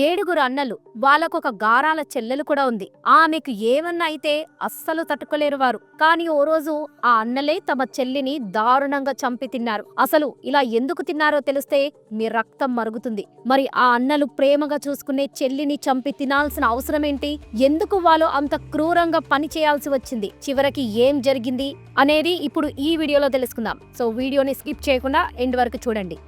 ఏడుగురు అన్నలు వాళ్ళకొక గారాల చెల్లెలు కూడా ఉంది. ఆమెకు ఏమన్నా అయితే అస్సలు తట్టుకోలేరు వారు. కానీ ఓ రోజు ఆ అన్నలే తమ చెల్లిని దారుణంగా చంపి తిన్నారు. అసలు ఇలా ఎందుకు తిన్నారో తెలిస్తే మీ రక్తం మరుగుతుంది. మరి ఆ అన్నలు ప్రేమగా చూసుకునే చెల్లిని చంపి తినాల్సిన అవసరమేంటి? ఎందుకు వాళ్ళు అంత క్రూరంగా పని చేయాల్సి వచ్చింది? చివరికి ఏం జరిగింది? అనేది ఇప్పుడు ఈ వీడియోలో తెలుసుకుందాం. సో వీడియోని స్కిప్ చేయకుండా ఎండ్ వరకు చూడండి.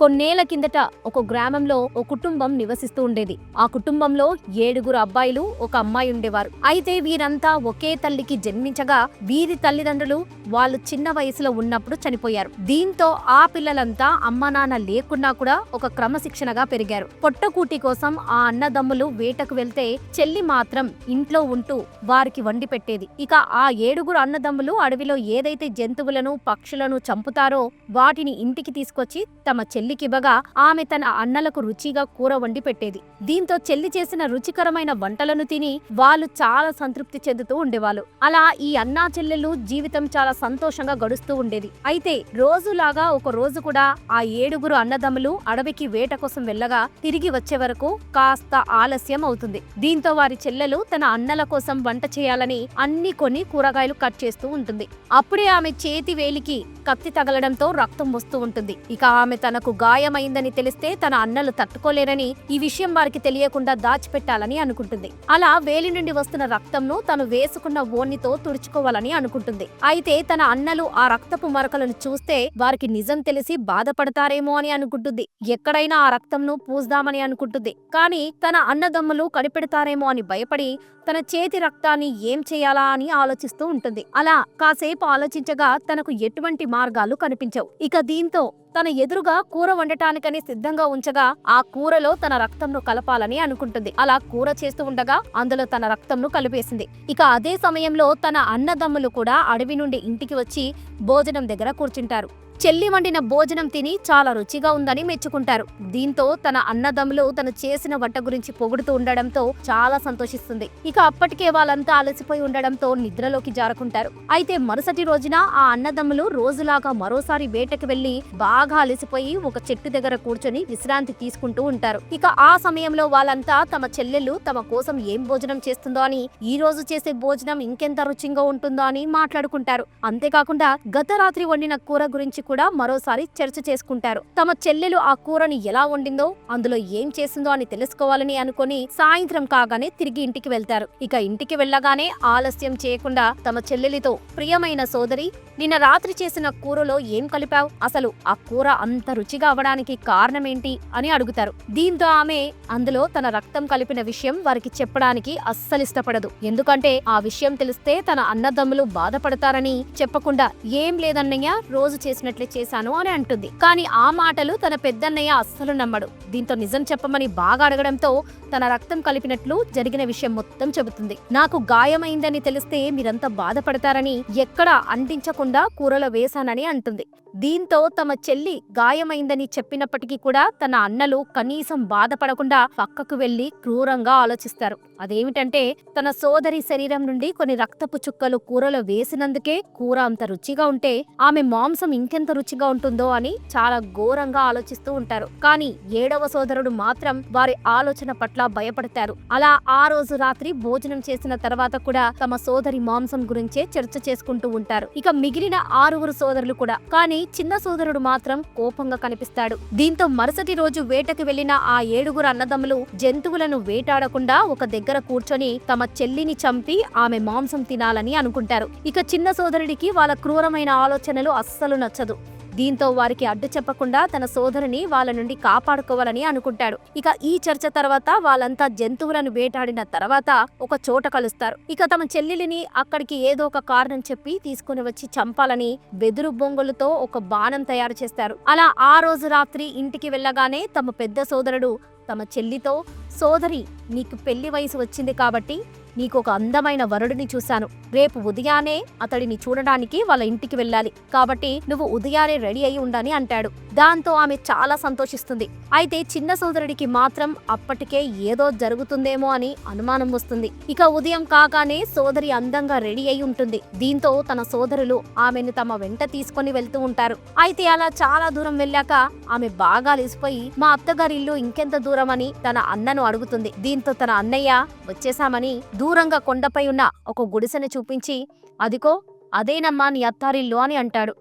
కొన్నేళ్ళ కిందట ఒక గ్రామంలో ఒక కుటుంబం నివసిస్తూ ఉండేది. ఆ కుటుంబంలో ఏడుగురు అబ్బాయిలు ఒక అమ్మాయి ఉండేవారు. అయితే వీరంతా ఒకే తల్లికి జన్మించగా వీరి తల్లిదండ్రులు వాళ్ళు చిన్న వయసులో ఉన్నప్పుడు చనిపోయారు. దీంతో ఆ పిల్లలంతా అమ్మ నాన్న లేకున్నా కూడా ఒక క్రమశిక్షణగా పెరిగారు. పొట్టకూటి కోసం ఆ అన్నదమ్ములు వేటకు వెళ్తే చెల్లి మాత్రం ఇంట్లో ఉంటూ వారికి వండి పెట్టేది. ఇక ఆ ఏడుగురు అన్నదమ్ములు అడవిలో ఏదైతే జంతువులను పక్షులను చంపుతారో వాటిని ఇంటికి తీసుకొచ్చి తమ చెల్లి చెల్లికివ్వగా ఆమె తన అన్నలకు రుచిగా కూర వండి పెట్టేది. దీంతో చెల్లి చేసిన రుచికరమైన వంటలను తిని వాళ్ళు చాలా సంతృప్తి చెందుతూ ఉండేవాళ్ళు. అలా ఈ అన్నా చెల్లెలు జీవితం చాలా సంతోషంగా గడుస్తూ ఉండేది. అయితే రోజులాగా ఒక రోజు కూడా ఆ ఏడుగురు అన్నదమ్ములు అడవికి వేట కోసం వెళ్ళగా తిరిగి వచ్చే వరకు కాస్త ఆలస్యం అవుతుంది. దీంతో వారి చెల్లెలు తన అన్నల కోసం వంట చేయాలని అన్ని కొన్ని కూరగాయలు కట్ చేస్తూ ఉంటుంది. అప్పుడే ఆమె చేతి వేలికి కత్తి తగలడంతో రక్తం వస్తూ ఉంటుంది. ఇక ఆమె తనకు గాయమైందని తెలిస్తే తన అన్నలు తట్టుకోలేరని ఈ విషయం వారికి తెలియకుండా దాచిపెట్టాలని అనుకుంటుంది. అలా వేలి నుండి వస్తున్న రక్తంను తను వేసుకున్న ఓన్నితో తుడుచుకోవాలని అనుకుంటుంది. అయితే తన అన్నలు ఆ రక్తపు మరకలను చూస్తే వారికి నిజం తెలిసి బాధపడతారేమో అని అనుకుంటుంది. ఎక్కడైనా ఆ రక్తంను పూజదామని అనుకుంటుంది. కానీ తన అన్నదమ్ములు కనిపెడతారేమో అని భయపడి తన చేతి రక్తాన్ని ఏం చేయాలా అని ఆలోచిస్తూ ఉంటుంది. అలా కాసేపు ఆలోచించగా తనకు ఎటువంటి మార్గాలు కనిపించవు. ఇక దీంతో తన ఎదురుగా కూర వండటానికని సిద్ధంగా ఉంచగా ఆ కూరలో తన రక్తంను కలపాలని అనుకుంటుంది. అలా కూర చేస్తూ ఉండగా అందులో తన రక్తంను కలిపేసింది. ఇక అదే సమయంలో తన అన్నదమ్ములు కూడా అడవి నుండి ఇంటికి వచ్చి భోజనం దగ్గర కూర్చుంటారు. చెల్లి వండిన భోజనం తిని చాలా రుచిగా ఉందని మెచ్చుకుంటారు. దీంతో తన అన్నదమ్ములు తను చేసిన వంట గురించి పొగుడుతూ ఉండడంతో చాలా సంతోషిస్తుంది. ఇక అప్పటికే వాళ్ళంతా అలసిపోయి ఉండడంతో నిద్రలోకి జారుకుంటారు. అయితే మరుసటి రోజున ఆ అన్నదమ్ములు రోజులాగా మరోసారి వేటకి వెళ్ళి బాగా అలసిపోయి ఒక చెట్టు దగ్గర కూర్చొని విశ్రాంతి తీసుకుంటూ ఉంటారు. ఇక ఆ సమయంలో వాళ్ళంతా తమ చెల్లెలు తమ కోసం ఏం భోజనం చేస్తుందో అని ఈ రోజు చేసే భోజనం ఇంకెంత రుచిగా ఉంటుందో అని మాట్లాడుకుంటారు. అంతేకాకుండా గత రాత్రి వండిన కూర గురించి కూడా మరోసారి చర్చ చేసుకుంటారు. తమ చెల్లెలు ఆ కూరని ఎలా వండిందో అందులో ఏం చేసిందో అని తెలుసుకోవాలని అనుకొని సాయంత్రం కాగానే తిరిగి ఇంటికి వెళ్తారు. ఇక ఇంటికి వెళ్ళగానే ఆలస్యం చేయకుండా తమ చెల్లెలితో ప్రియమైన సోదరి నిన్న రాత్రి చేసిన కూరలో ఏం కలిపావు? అసలు ఆ కూర అంత రుచిగా అవడానికి కారణమేంటి అని అడుగుతారు. దీంతో ఆమె అందులో తన రక్తం కలిపిన విషయం వారికి చెప్పడానికి అస్సలు ఇష్టపడదు. ఎందుకంటే ఆ విషయం తెలిస్తే తన అన్నదమ్ములు బాధపడతారని చెప్పకుండా ఏం లేదన్నయ్య రోజు చేసినట్లే చేశాను అని అంటుంది. కానీ ఆ మాటలు తన పెద్దన్నయ్య అస్సలు నమ్మడు. దీంతో నిజం చెప్పమని బాగా అడగడంతో తన రక్తం కలిపినట్లు జరిగిన విషయం మొత్తం చెబుతుంది. నాకు గాయమైందని తెలిస్తే మీరంతా బాధపడతారని ఎక్కడా అంటించకుండా కూరలో వేశానని అంటుంది. దీంతో తమ చెల్లి గాయమైందని చెప్పినప్పటికీ కూడా తన అన్నలు కనీసం బాధపడకుండా పక్కకు వెళ్ళి క్రూరంగా ఆలోచిస్తారు. అదేమిటంటే తన సోదరి శరీరం నుండి కొన్ని రక్తపు చుక్కలు కూరలో వేసినందుకే కూర అంత రుచిగా ఉంటే ఆమె మాంసం ఇంకెంత రుచిగా ఉంటుందో అని చాలా ఘోరంగా ఆలోచిస్తూ ఉంటారు. కానీ ఏడవ సోదరుడు మాత్రం వారి ఆలోచన పట్ల భయపడతారు. అలా ఆ రోజు రాత్రి భోజనం చేసిన తర్వాత కూడా తమ సోదరి మాంసం గురించే చర్చ చేసుకుంటూ ఉంటారు. ఇక మిగిలిన ఆరుగురు సోదరులు కూడా. కానీ చిన్న సోదరుడు మాత్రం కోపంగా కనిపిస్తాడు. దీంతో మరుసటి రోజు వేటకు వెళ్ళిన ఆ ఏడుగురు అన్నదమ్ములు జంతువులను వేటాడకుండా ఒక దగ్గర కూర్చొని తమ చెల్లిని చంపి ఆమె మాంసం తినాలని అనుకుంటారు. ఇక చిన్న సోదరుడికి వాళ్ళ క్రూరమైన ఆలోచనలు అస్సలు నచ్చదు. దీంతో వారికి అడ్డు చెప్పకుండా తన సోదరుని వాళ్ళ నుండి కాపాడుకోవాలని అనుకుంటాడు. ఇక ఈ చర్చ తర్వాత వాళ్ళంతా జంతువులను వేటాడిన తర్వాత ఒక చోట కలుస్తారు. ఇక తమ చెల్లెలిని అక్కడికి ఏదో ఒక కారణం చెప్పి తీసుకుని వచ్చి చంపాలని వెదురు బొంగులతో ఒక బాణం తయారు చేస్తారు. అలా ఆ రోజు రాత్రి ఇంటికి వెళ్ళగానే తమ పెద్ద సోదరుడు తమ చెల్లితో సోదరి నీకు పెళ్ళి వయసు వచ్చింది కాబట్టి నీకు ఒక అందమైన వరుడిని చూశాను. రేపు ఉదయానే అతడిని చూడడానికి వాళ్ళ ఇంటికి వెళ్ళాలి. కాబట్టి నువ్వు ఉదయానే రెడీ అయి ఉండని అంటాడు. దాంతో ఆమె చాలా సంతోషిస్తుంది. అయితే చిన్న సోదరుడికి మాత్రం అప్పటికే ఏదో జరుగుతుందేమో అని అనుమానం వస్తుంది. ఇక ఉదయం కాగానే సోదరి అందంగా రెడీ అయి ఉంటుంది. దీంతో తన సోదరులు ఆమెను తమ వెంట తీసుకొని వెళ్తూ ఉంటారు. అయితే అలా చాలా దూరం వెళ్ళాక ఆమె బాగా లేసిపోయి మా అత్తగారి ఇల్లు ఇంకెంత దూరం అని తన అన్నను అడుగుతుంది. దీంతో తన అన్నయ్య వచ్చేసామని దూరంగా కొండపై ఉన్న ఒక గుడిసెను చూపించి అదిగో అదేనమ్మా నీ అత్తారిల్లు అని అంటాడు.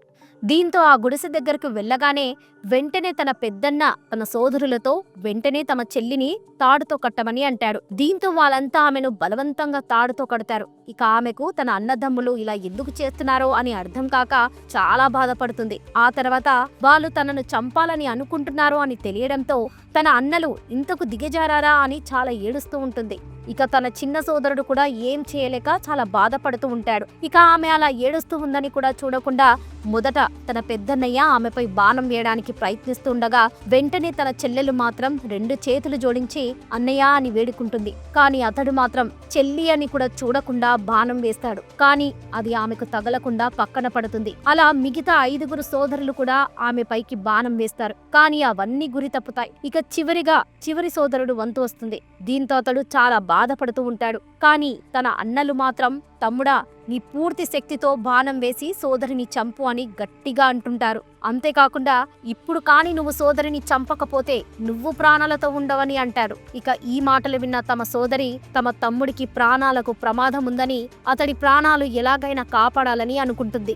దీంతో ఆ గుడిసె దగ్గరకు వెళ్ళగానే వెంటనే తన పెద్దన్న తన సోదరులతో వెంటనే తమ చెల్లిని తాడుతో కట్టమని అంటాడు. దీంతో వాళ్ళంతా ఆమెను బలవంతంగా తాడుతో కడతారు. ఇక ఆమెకు తన అన్నదమ్ములు ఇలా ఎందుకు చేస్తున్నారో అని అర్థం కాక చాలా బాధపడుతుంది. ఆ తర్వాత వాళ్ళు తనను చంపాలని అనుకుంటున్నారో అని తెలియడంతో తన అన్నలు ఇంతకు దిగజారారా? అని చాలా ఏడుస్తూ ఉంటుంది. ఇక తన చిన్న సోదరుడు కూడా ఏం చేయలేక చాలా బాధపడుతూ ఉంటాడు. ఇక ఆమె అలా ఏడుస్తూ ఉందని కూడా చూడకుండా మొదట తన పెద్దన్నయ్య ఆమెపై బాణం వేయడానికి ప్రయత్నిస్తుండగా వెంటనే తన చెల్లెలు మాత్రం రెండు చేతులు జోడించి అన్నయ్య అని వేడుకుంటుంది. కానీ అతడు మాత్రం చెల్లి అని కూడా చూడకుండా బాణం వేస్తాడు. కానీ అది ఆమెకు తగలకుండా పక్కన పడుతుంది. అలా మిగతా ఐదుగురు సోదరులు కూడా ఆమె పైకి బాణం వేస్తారు. కానీ అవన్నీ గురి తప్పుతాయి. ఇక చివరిగా చివరి సోదరుడు వంతు వస్తుంది. దీంతో అతడు చాలా బాధపడుతూ ఉంటాడు. కానీ తన అన్నలు మాత్రం తమ్ముడా నీ పూర్తి శక్తితో బాణం వేసి సోదరిని చంపు అని గట్టిగా అంటుంటారు. అంతేకాకుండా ఇప్పుడు కాని నువ్వు సోదరిని చంపకపోతే నువ్వు ప్రాణాలతో ఉండవని అంటారు. ఇక ఈ మాటలు విన్న తమ సోదరి తమ తమ్ముడికి ప్రాణాలకు ప్రమాదం ఉందని అతడి ప్రాణాలు ఎలాగైనా కాపాడాలని అనుకుంటుంది.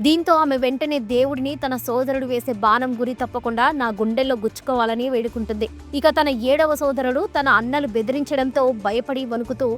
దీంతో ఆమె వెంటనే దేవుడిని తన సోదరుడు వేసే బాణం గురి తప్పకుండా నా గుండెల్లో గుచ్చుకోవాలని వేడుకుంటుంది. ఇక తన ఏడవ సోదరుడు తన అన్నలు బెదిరించడంతో భయపడి వణుకుతూ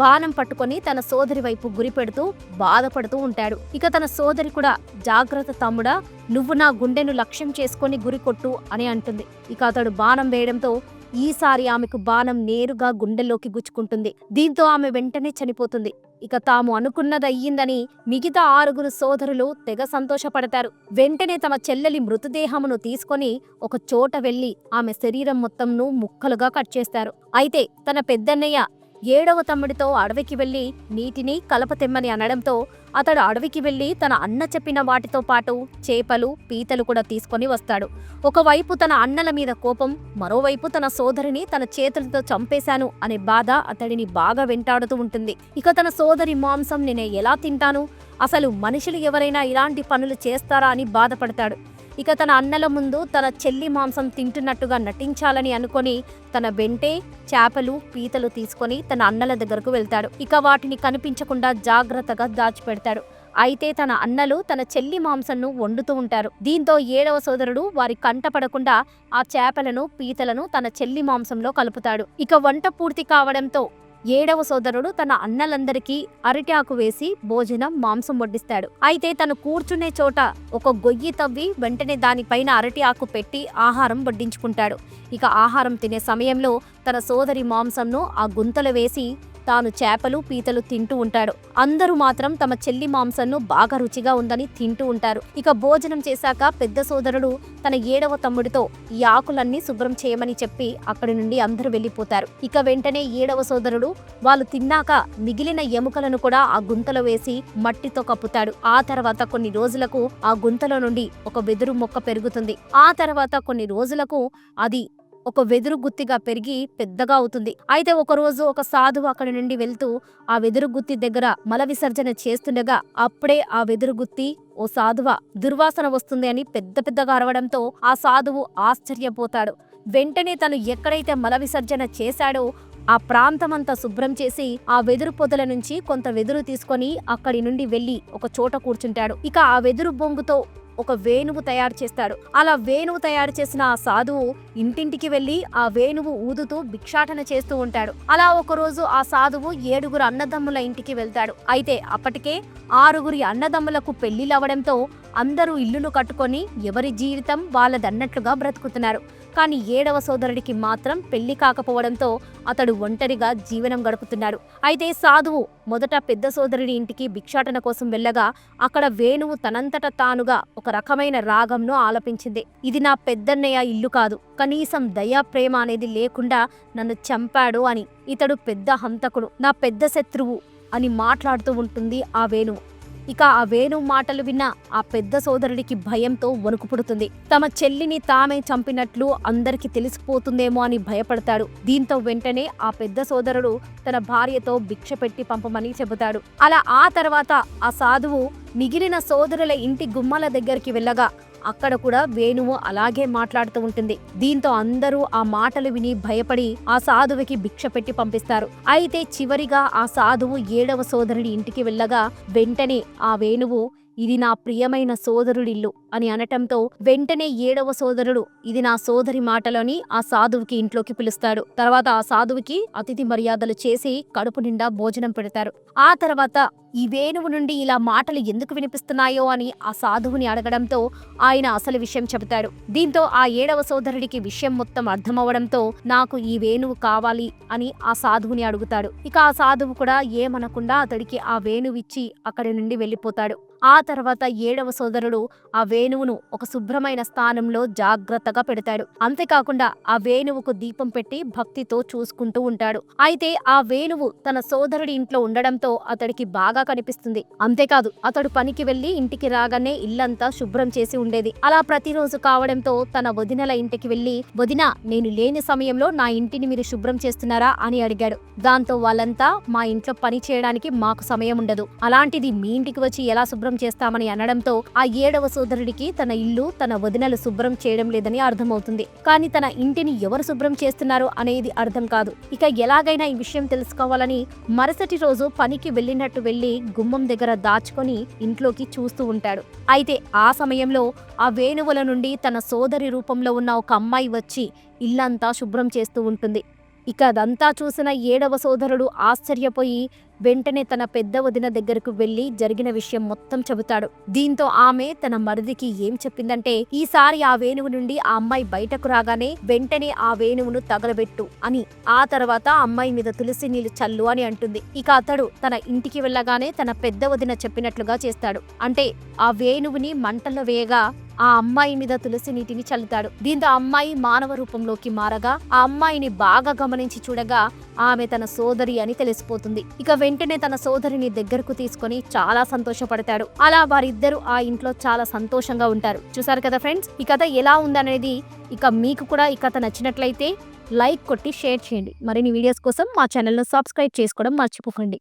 బాణం పట్టుకొని తన సోదరి వైపు గురి పెడుతూ బాధపడుతూ ఉంటాడు. ఇక తన సోదరి కూడా జాగ్రత్త తమ్ముడా నువ్వు నా గుండెను లక్ష్యం చేసుకొని గురి కొట్టు అని అంటుంది. ఇక అతడు బాణం వేయడంతో ఈసారి ఆమెకు బాణం నేరుగా గుండెల్లోకి గుచ్చుకుంటుంది. దీంతో ఆమె వెంటనే చనిపోతుంది. ఇక తాము అనుకున్నది అయ్యిందని మిగతా ఆరుగురు సోదరులు తెగ సంతోషపడతారు. వెంటనే తమ చెల్లెలి మృతదేహమును తీసుకొని ఒక చోట వెళ్ళి ఆమె శరీరం మొత్తంను ముక్కలుగా కట్ చేస్తారు. అయితే తన పెద్దన్నయ్య ఏడవ తమ్ముడితో అడవికి వెళ్ళి నీటిని కలప తెమ్మని అనడంతో అతడు అడవికి వెళ్ళి తన అన్న చెప్పిన వాటితో పాటు చేపలు పీతలు కూడా తీసుకొని వస్తాడు. ఒకవైపు తన అన్నల మీద కోపం మరోవైపు తన సోదరిని తన చేతులతో చంపేశాను అనే బాధ అతడిని బాగా వెంటాడుతూ ఉంటుంది. ఇక తన సోదరి మాంసం నేను ఎలా తింటాను? అసలు మనుషులు ఎవరైనా ఇలాంటి పనులు చేస్తారా అని బాధపడతాడు. ఇక తన అన్నల ముందు తన చెల్లి మాంసం తింటున్నట్టుగా నటించాలని అనుకొని తన వెంటే చేపలు పీతలు తీసుకొని తన అన్నల దగ్గరకు వెళ్తాడు. ఇక వాటిని కనిపించకుండా జాగ్రత్తగా దాచిపెడతాడు. అయితే తన అన్నలు తన చెల్లి మాంసంను వండుతూ ఉంటారు. దీంతో ఏడవ సోదరుడు వారి కంట పడకుండా ఆ చేపలను పీతలను తన చెల్లి మాంసంలో కలుపుతాడు. ఇక వంట పూర్తి కావడంతో ఏడవ సోదరుడు తన అన్నలందరికీ అరటి ఆకు వేసి భోజనం మాంసం వడ్డిస్తాడు. అయితే తను కూర్చునే చోట ఒక గొయ్యి తవ్వి వెంటనే దానిపైన అరటి ఆకు పెట్టి ఆహారం వడ్డించుకుంటాడు. ఇక ఆహారం తినే సమయంలో తన సోదరి మాంసంను ఆ గుంతలు వేసి తాను చేపలు పీతలు తింటూ ఉంటాడు. అందరూ మాత్రం తమ చెల్లి మాంసంను బాగా రుచిగా ఉందని తింటూ ఉంటారు. ఇక భోజనం చేశాక పెద్ద సోదరుడు తన ఏడవ తమ్ముడితో ఈ ఆకులన్నీ శుభ్రం చేయమని చెప్పి అక్కడి నుండి అందరూ వెళ్ళిపోతారు. ఇక వెంటనే ఏడవ సోదరుడు వాళ్ళు తిన్నాక మిగిలిన ఎముకలను కూడా ఆ గుంతలో వేసి మట్టితో కప్పుతాడు. ఆ తర్వాత కొన్ని రోజులకు ఆ గుంతలో నుండి ఒక వెదురు మొక్క పెరుగుతుంది. ఆ తర్వాత కొన్ని రోజులకు అది ఒక వెదురు గుత్తిగా పెరిగి పెద్దగా అవుతుంది. అయితే ఒకరోజు ఒక సాధువు అక్కడి నుండి వెళ్తూ ఆ వెదురు గుత్తి దగ్గర మల విసర్జన చేస్తుండగా అప్పుడే ఆ వెదురు గుత్తి ఓ సాధువ దుర్వాసన వస్తుంది అని పెద్ద పెద్దగా అరవడంతో ఆ సాధువు ఆశ్చర్యపోతాడు. వెంటనే తను ఎక్కడైతే మల విసర్జన చేశాడో ఆ ప్రాంతమంతా శుభ్రం చేసి ఆ వెదురు పొదల నుంచి కొంత వెదురు తీసుకొని అక్కడి నుండి వెళ్ళి ఒక చోట కూర్చుంటాడు. ఇక ఆ వెదురు బొంగుతో ఒక వేణువు తయారు చేస్తాడు. అలా వేణువు తయారు చేసిన ఆ సాధువు ఇంటింటికి వెళ్ళి ఆ వేణువు ఊదుతూ భిక్షాటన చేస్తూ ఉంటాడు. అలా ఒక రోజు ఆ సాధువు ఏడుగురు అన్నదమ్ముల ఇంటికి వెళ్తాడు. అయితే అప్పటికే ఆరుగురి అన్నదమ్ములకు పెళ్ళిలవడంతో అందరూ ఇల్లును కట్టుకొని ఎవరి జీవితం వాళ్ళదన్నట్లుగా బ్రతుకుతున్నారు. కానీ ఏడవ సోదరుడికి మాత్రం పెళ్ళి కాకపోవడంతో అతడు ఒంటరిగా జీవనం గడుపుతున్నాడు. అయితే సాధువు మొదట పెద్ద సోదరుడి ఇంటికి భిక్షాటన కోసం వెళ్ళగా అక్కడ వేణువు తనంతట తానుగా ఒక రకమైన రాగంను ఆలపించింది. ఇది నా పెద్దన్నయ్య ఇల్లు కాదు. కనీసం దయా ప్రేమ అనేది లేకుండా నన్ను చంపాడు అని. ఇతడు పెద్ద హంతకుడు నా పెద్ద శత్రువు అని మాట్లాడుతూ ఉంటుంది ఆ వేణువు. ఇక ఆ వేణు మాటలు విన్న ఆ పెద్ద సోదరుడికి భయంతో వణుకు పుడుతుంది తమ చెల్లిని తామే చంపినట్లు అందరికి తెలిసిపోతుందేమో అని భయపడతాడు. దీంతో వెంటనే ఆ పెద్ద సోదరుడు తన భార్యతో భిక్ష పెట్టి పంపమని చెబుతాడు. అలా ఆ తర్వాత ఆ సాధువు మిగిలిన సోదరుల ఇంటి గుమ్మల దగ్గరికి వెళ్ళగా అక్కడ కూడా వేణువు అలాగే మాట్లాడుతూ ఉంటుంది. దీంతో అందరూ ఆ మాటలు విని భయపడి ఆ సాధువుకి భిక్ష పెట్టి పంపిస్తారు. అయితే చివరిగా ఆ సాధువు ఏడవ సోదరుడి ఇంటికి వెళ్ళగా వెంటనే ఆ వేణువు ఇది నా ప్రియమైన సోదరుడిల్లు అని అనటంతో వెంటనే ఏడవ సోదరుడు ఇది నా సోదరి మాటలని ఆ సాధువుకి ఇంట్లోకి పిలుస్తాడు. తర్వాత ఆ సాధువుకి అతిథి మర్యాదలు చేసి కడుపు నిండా భోజనం పెడతారు. ఆ తర్వాత ఈ వేణువు నుండి ఇలా మాటలు ఎందుకు వినిపిస్తున్నాయో అని ఆ సాధువుని అడగడంతో ఆయన అసలు విషయం చెబుతాడు. దీంతో ఆ ఏడవ సోదరుడికి విషయం మొత్తం అర్థమవడంతో నాకు ఈ వేణువు కావాలి అని ఆ సాధువుని అడుగుతాడు. ఇక ఆ సాధువు కూడా ఏమనకుండా అతడికి ఆ వేణువిచ్చి అక్కడి నుండి వెళ్ళిపోతాడు. ఆ తర్వాత ఏడవ సోదరుడు ఆ వేణువును ఒక శుభ్రమైన స్థానంలో జాగ్రత్తగా పెడతాడు. అంతేకాకుండా ఆ వేణువుకు దీపం పెట్టి భక్తితో చూసుకుంటూ ఉంటాడు. అయితే ఆ వేణువు తన సోదరుడి ఇంట్లో ఉండడంతో అతడికి బాగా కనిపిస్తుంది. అంతేకాదు అతడు పనికి వెళ్ళి ఇంటికి రాగానే ఇల్లంతా శుభ్రం చేసి ఉండేది. అలా ప్రతిరోజు కావడంతో తన వదినల ఇంటికి వెళ్ళి వదిన నేను లేని సమయంలో నా ఇంటిని మీరు శుభ్రం చేస్తున్నారా? అని అడిగాడు. దాంతో వాళ్ళంతా మా ఇంట్లో పని చేయడానికి మాకు సమయం ఉండదు. అలాంటిది మీ ఇంటికి వచ్చి ఎలా శుభ్రం శుభ్రం చేస్తామని అనడంతో ఆ ఏడవ సోదరుడికి తన ఇల్లు తన వదినలు శుభ్రం చేయడం లేదని అర్థమవుతుంది. కానీ తన ఇంటిని ఎవరు శుభ్రం చేస్తున్నారు అనేది అర్థం కాదు. ఇక ఎలాగైనా ఈ విషయం తెలుసుకోవాలని మరుసటి రోజు పనికి వెళ్ళినట్టు వెళ్ళి గుమ్మం దగ్గర దాచుకొని ఇంట్లోకి చూస్తూ ఉంటాడు. అయితే ఆ సమయంలో ఆ వేణువుల నుండి తన సోదరి రూపంలో ఉన్న ఒక అమ్మాయి వచ్చి ఇల్లంతా శుభ్రం చేస్తూ ఉంటుంది. ఇక అదంతా చూసిన ఏడవ సోదరుడు ఆశ్చర్యపోయి వెంటనే తన పెద్ద వదిన దగ్గరకు వెళ్ళి జరిగిన విషయం మొత్తం చెబుతాడు. దీంతో ఆమె తన మరిదికి ఏం చెప్పిందంటే ఈసారి ఆ వేణువు నుండి ఆ అమ్మాయి బయటకు రాగానే వెంటనే ఆ వేణువును తగలబెట్టు అని. ఆ తర్వాత అమ్మాయి మీద తులసి నీళ్ళు చల్లు అని అంటుంది. ఇక అతడు తన ఇంటికి వెళ్ళగానే తన పెద్ద వదిన చెప్పినట్లుగా చేస్తాడు. అంటే ఆ వేణువుని మంటల్లో వేయగా ఆ అమ్మాయి మీద తులసి నీటిని చల్లుతాడు. దీంతో అమ్మాయి మానవ రూపంలోకి మారగా ఆ అమ్మాయిని బాగా గమనించి చూడగా ఆమె తన సోదరి అని తెలిసిపోతుంది. ఇక వెంటనే తన సోదరిని దగ్గరకు తీసుకొని చాలా సంతోషపడతాడు. అలా వారిద్దరూ ఆ ఇంట్లో చాలా సంతోషంగా ఉంటారు. చూసారు కదా ఫ్రెండ్స్? ఈ కథ ఎలా ఉందనేది ఇక మీకు కూడా ఈ కథ నచ్చినట్లయితే లైక్ కొట్టి షేర్ చేయండి. మరిన్ని వీడియోస్ కోసం మా ఛానల్ను సబ్స్క్రైబ్ చేసుకోవడం మర్చిపోకండి.